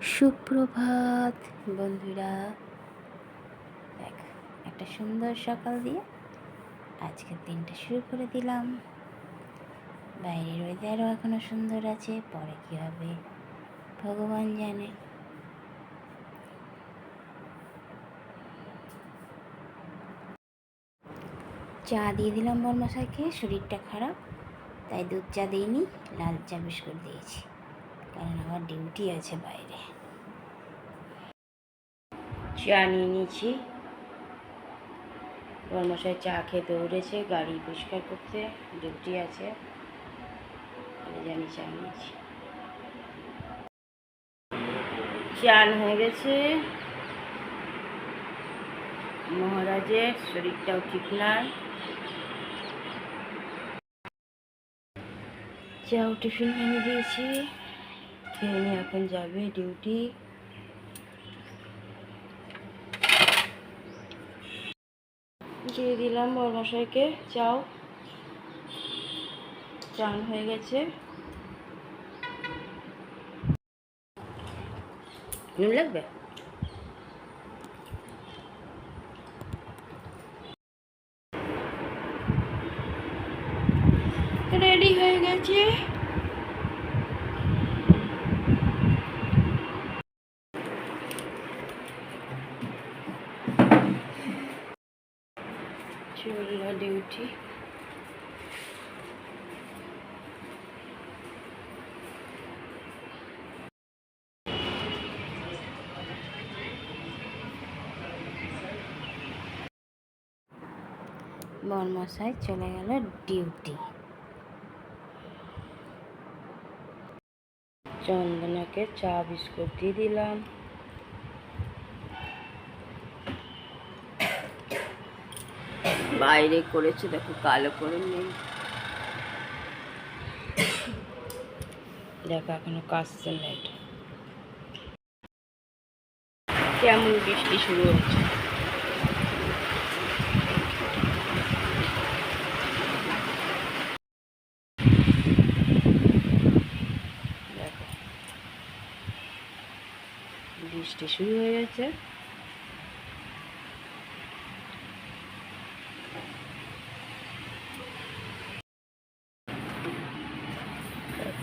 সুপ্রভাত, বন্ধুরা। দেখ, একটা সুন্দর সকাল দিয়ে আজকের দিনটা শুরু করে দিলাম। বাইরের ওয়েদারও এখনও সুন্দর আছে, পরে কি হবে, ভগবান জানে। চা দিয়ে দিলাম বর্মশাইকে শরীরটা খারাপ, তাই দুধ চা দিইনি, লাল চা বিস্কুট দিয়েছি। কারণ আমার ডিউটি আছে বাইরে। চা নিয়ে নিয়েছি। বর্মশাই চা খেয়ে দৌড়েছে, গাড়ি পরিষ্কার করতে ডিউটি আছে। আমি চা নিয়েছি। চান হয়ে গেছে। মহারাজের শরীরটাও ঠিক নয় চাও টিফিন এনে দিয়েছি। নিয়ে এখন যাবে ডিউটি দিয়ে দিলাম বরমশাইকে চাও চান হয়ে গেছে। নুন লাগবে? রেডি হয়ে গেছে। চলল ডিউটি বর্মশাই চলে গেল ডিউটি। চন্দনাকে চা বিস্কুট দিয়ে দিলাম। বাইরে করেছে দেখো কালো করে নেই দেখো এখনও কাশছে না এটা কেমন বৃষ্টি শুরু হচ্ছে? বৃষ্টি শুরু হয়ে গেছে।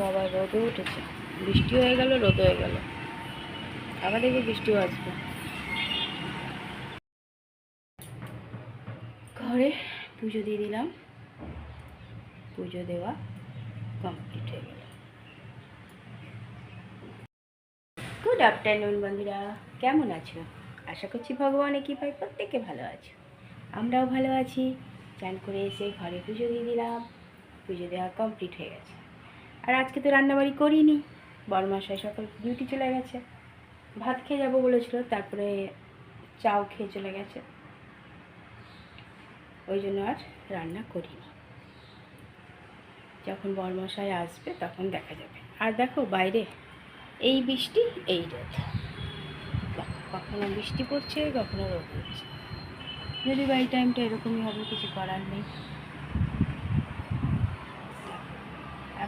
আবার রোদও উঠেছে। বৃষ্টি হয়ে গেল, রোদ হয়ে গেল। আবার দেখি বৃষ্টিও আসবে। ঘরে পুজো দিয়ে দিলাম। পুজো দেওয়া কমপ্লিট হয়ে গেল। গুড আফটারনুন বন্ধুরা। কেমন আছো? আশা করছি ভগবানের কৃপায় প্রত্যেকে ভালো আছো। আমরাও ভালো আছি। চান করে এসে ঘরে পুজো দিয়ে দিলাম। পুজো দেওয়া কমপ্লিট হয়ে গেছে। আর আজকে তো রান্নাবাড়ি করিনি। বরমাসায় সকাল ডিউটি চলে গেছে। ভাত খেয়ে যাব বলেছিল, তারপরে চাও খেয়ে চলে গেছে। ওই জন্য আর রান্না করিনি। যখন বরমশাই আসবে তখন দেখা যাবে। আর দেখো বাইরে, এই বৃষ্টি, এই রোদ। কখনো বৃষ্টি পড়ছে, কখনো রোদ পড়ছে। যদি বাই টাইমটা এরকমই হবে, কিছু করার নেই।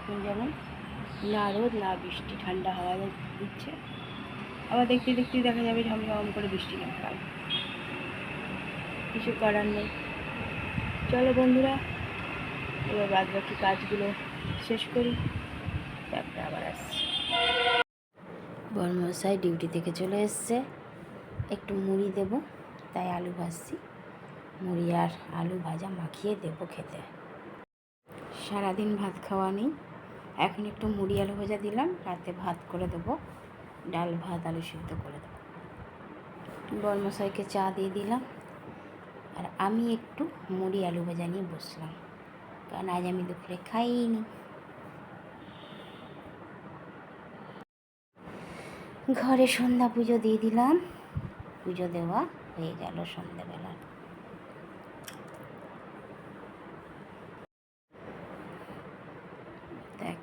এখন যেমন না রোদ, না বৃষ্টি, ঠান্ডা হাওয়া দিচ্ছে। আবার দেখতে দেখতে দেখা যাবে ঝমঝম করে বৃষ্টি নেমে গেল কিছু করার নেই। চলো বন্ধুরা, এবার বাদ বাকি কাজগুলো শেষ করি। তারপরে আবার আসছি। বর্মশাই ডিউটি থেকে চলে এসছে। একটু মুড়ি দেব, তাই আলু ভাজছি। মুড়ি আর আলু ভাজা মাখিয়ে দেবো খেতে। সারাদিন ভাত খাওয়া নেই। এখন একটু মুড়ি আলু ভাজা দিলাম, রাতে ভাত করে দেবো, ডাল ভাত, আলু সিদ্ধ করে দেবো। বর্মশাইকে চা দিয়ে দিলাম, আর আমি একটু মুড়ি আলু ভাজা নিয়ে বসলাম, কারণ আজ আমি দুপুরে খাইনি। ঘরে সন্ধ্যা পুজো দিয়ে দিলাম, পুজো দেওয়া হয়ে গেল সন্ধ্যাবেলা। দেখ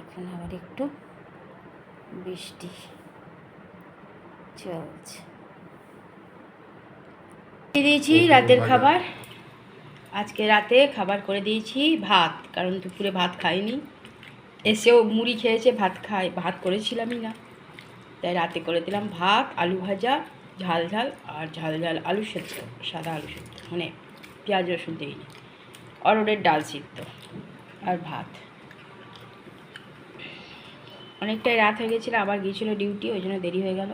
এখন আবার একটু বৃষ্টি চলছে। দিয়ে দিয়েছি রাতের খাবার। আজকে রাতে খাবার করে দিয়েছি ভাত কারণ দুপুরে ভাত খাইনি। এসেও মুড়ি খেয়েছে ভাত খাই ভাত করেছিলামই না। তাই রাতে করে দিলাম ভাত আলু ভাজা ঝাল ঝাল আর ঝাল ঝাল আলু সেদ্ধ সাদা আলু সেদ্ধ মানে পেঁয়াজ রসুন দিইনি অরড়ের ডাল সিদ্ধ। আর ভাত। অনেকটাই রাত হয়ে গেছিল, আবার গিয়েছিল ডিউটি, ওই জন্য দেরি হয়ে গেল।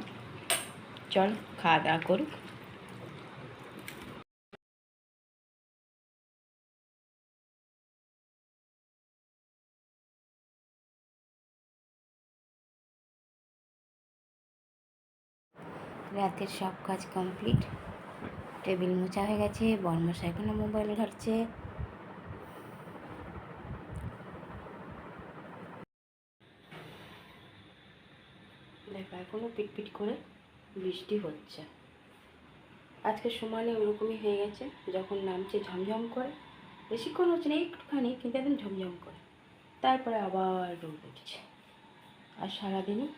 চল, খাওয়া দাওয়া করুক। রাতের সব কাজ কমপ্লিট টেবিল মোছা হয়ে গেছে বর্মশা এখনও মোবাইল ঘাটছে দেখো এখনও পিটপিট করে বৃষ্টি হচ্ছে। আজকে সমানে ওরকমই হয়ে গেছে, যখন নামছে ঝমঝম করে। বেশিক্ষণ হচ্ছে না, একটুখানি, কিন্তু একদম ঝমঝম করে। তারপরে আবার রোদ উঠছে। আর সারাদিনই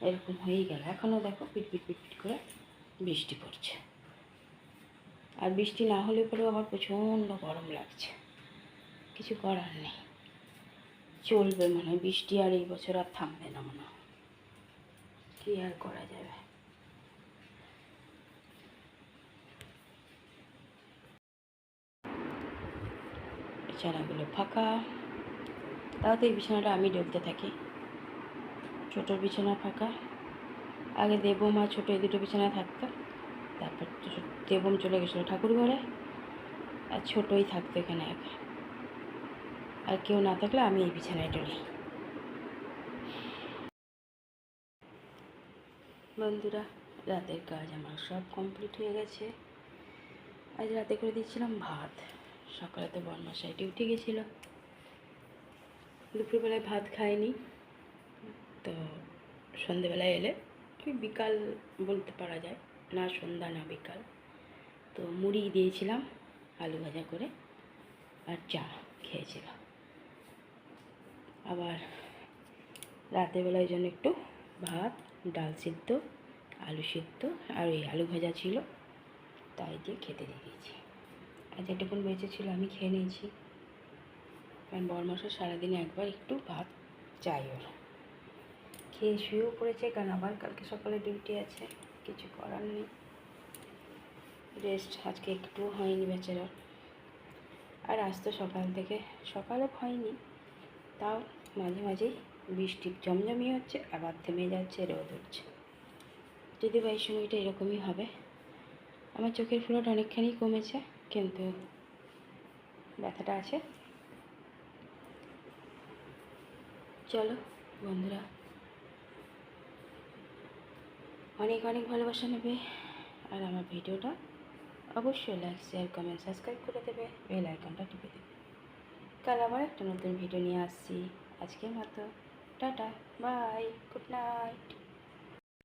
এরকম হয়েই গেল। এখনও দেখো পিটপিট পিটপিট করে বৃষ্টি পড়ছে। আর বৃষ্টি না হলে পরেও আবার প্রচণ্ড গরম লাগছে। কিছু করার নেই। চলবে মনে হয়, বৃষ্টি আর এই বছর আর থামবে না মনে হয়। কি আর করা যাবে? বিছানাগুলো ফাঁকা। তাও তো এই বিছানাটা আমি ডলতে থাকি। ছোট বিছানা ফাঁকা। আগে দেবম আর ছোটো এই দুটো বিছানা থাকতো। তারপর দেবম চলে গেছিল ঠাকুর ঘরে। আর ছোটোই থাকতো এখানে আর কেউ না থাকলে আমি এই বিছানায় ডলি। বন্ধুরা, রাতের কাজ আমার সব কমপ্লিট হয়ে গেছে। আজ রাতে করে দিচ্ছিলাম ভাত। সকালে তো বনমাসায় ডিউটি গেছিল। দুপুরবেলায় ভাত খায়নি তো সন্ধেবেলায় এলে বিকাল বলতে পারা যায়, না সন্ধ্যা, না বিকাল। তো মুড়ি দিয়েছিলাম, আলু ভাজা করে আর চা খেয়েছিলাম। আবার রাতের বেলায় জন্য একটু ভাত ডাল সিদ্ধ, আলু সিদ্ধ আর ওই আলু ভাজা ছিল, তাই দিয়ে খেতে দিয়ে দিয়েছি। আর যেটুকুন বেঁচে ছিল আমি খেয়ে নিয়েছি। কারণ বরমাসা সারাদিনে একবার একটু ভাত চাই ওর। খেয়ে শুয়েও পড়েছে কারণ আবার কালকে সকালে ডিউটি আছে, কিছু করার নেই। রেস্ট আজকে একটু হয়নি বেচারা আর আজ তো সকাল থেকে সকালে হয়নি, তাও মাঝে মাঝেই বৃষ্টি জমজমিয়ে হচ্ছে আবার থেমে যাচ্ছে, রোদ উঠছে। যদি বা এই সময়টা এরকমই হবে, আমার চোখের ফ্লোট অনেকখানি কমেছে, কিন্তু ব্যথাটা আছে। চলো বন্ধুরা, অনেক অনেক ভালোবাসা নেবে, আর আমার ভিডিওটা অবশ্যই লাইক শেয়ার কমেন্ট সাবস্ক্রাইব করে দেবে বেল আইকনটা টিপে দেবে। কাল আবার একটা নতুন ভিডিও নিয়ে আসছি। আজকের মতো। Tata bye good night